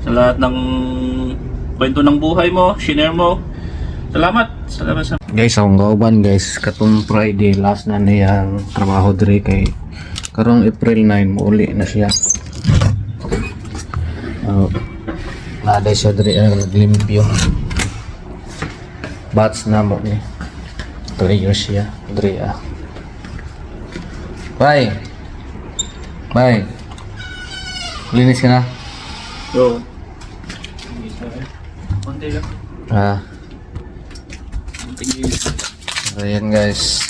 sa lahat ng kwento ng buhay mo, share mo. Salamat. Salamat sa Guys, akong kauban guys, katong Friday last na niyang trabaho dire kay karong April 9 uli na siya. Uh, Naday siya dire ang naglimpyo. Bats na mo ni. Player siya dire ah. Bye. Bye. Linis ka na? Yo. Konti lang. Ah, lang. ayan guys.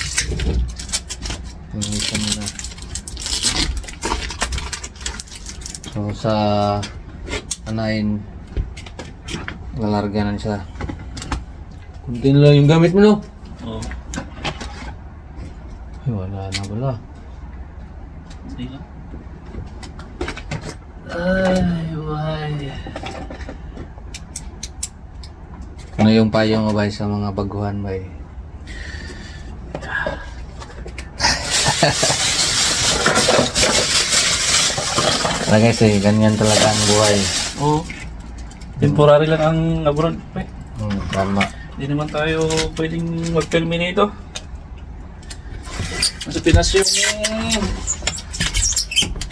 Ka muna. So sa anayin lalarga na siya. Kunti na lang yung gamit mo no? Oh. Ay, wala na wala. Lang. Ay, why? Ano yung payo mo ba sa mga baguhan ba Wala guys eh, ganyan talaga ang buhay. Oh. Temporary lang ang abroad. Eh. Hmm, tama. Hindi naman tayo pwedeng mag-filmi nito. Nasa Pinas yung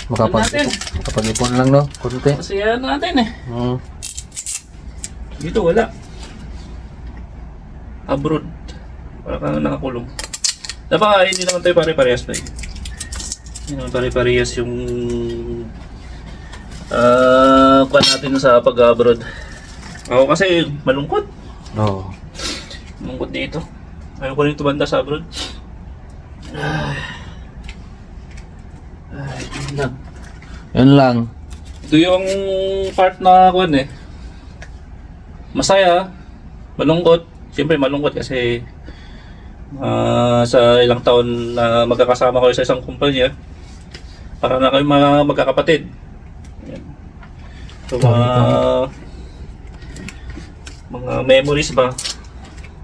Makapag, natin. makapag-ipon lang no? Kunti. Masaya natin eh. Hmm. Dito wala. Abroad. Para kang nakakulong. Dapat hindi naman tayo pare-parehas tayo. Hindi naman pare-parehas yung ah uh, natin sa pag-abroad. Ako kasi malungkot. Oo. Malungkot dito. Ayaw ko rin tumanda sa abroad. Ay, Ay yun lang. Yun lang. Ito yung part na kuan eh. Masaya, malungkot. Siyempre malungkot kasi ah, sa ilang taon na magkakasama kayo sa isang kumpanya, para na kayo mga magkakapatid. Yan. So, mga, mga memories ba?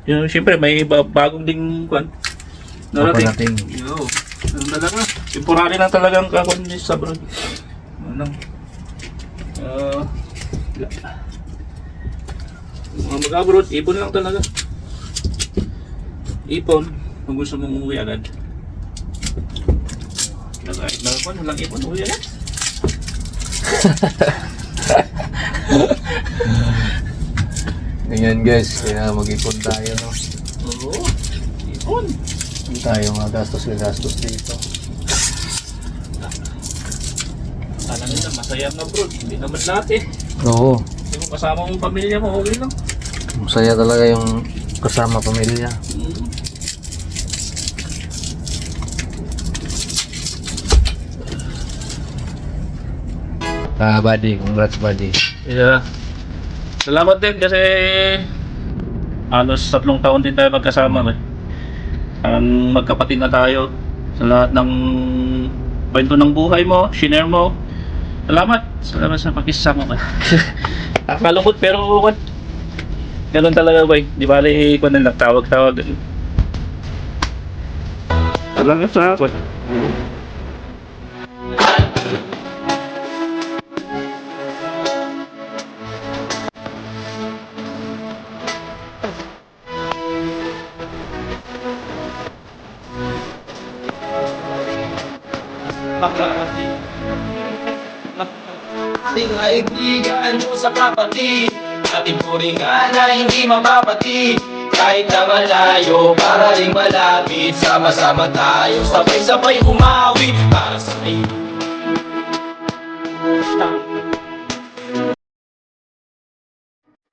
Yun, siyempre may ba- bagong ding kuan. Narating. Paparating. Yo, ganun talaga. Temporary lang talagang kakon sa abroad. Ano lang. Mag-abroad, ipon lang talaga. Ipon, kung gusto mong umuwi agad. Na kung walang ipon, umuwi agad. Ganyan guys, kaya mag-ipon tayo no. Oo, ipon. Hindi tayo magastos-gastos dito. Sana nila, masaya ang abroad. Hindi naman lahat eh. Oo. Hindi mo kasama mong pamilya mo, okay lang. Masaya talaga yung kasama pamilya. Ah, buddy. Congrats, buddy. Yeah. Salamat din kasi halos tatlong taon din tayo magkasama. Eh. Ang magkapatid na tayo sa lahat ng kwento ng buhay mo, share mo. Salamat. Salamat sa pakisama ka. Nakalungkot pero what? Ganun talaga boy. Di ba li ko na lang tawag-tawag. Salamat sa ako. ating kaibigan mo sa kapatid Ating puringan na hindi mapapatid. Kahit na malayo, para ring malapit Sama-sama tayo, sabay-sabay umawi Para sa iyo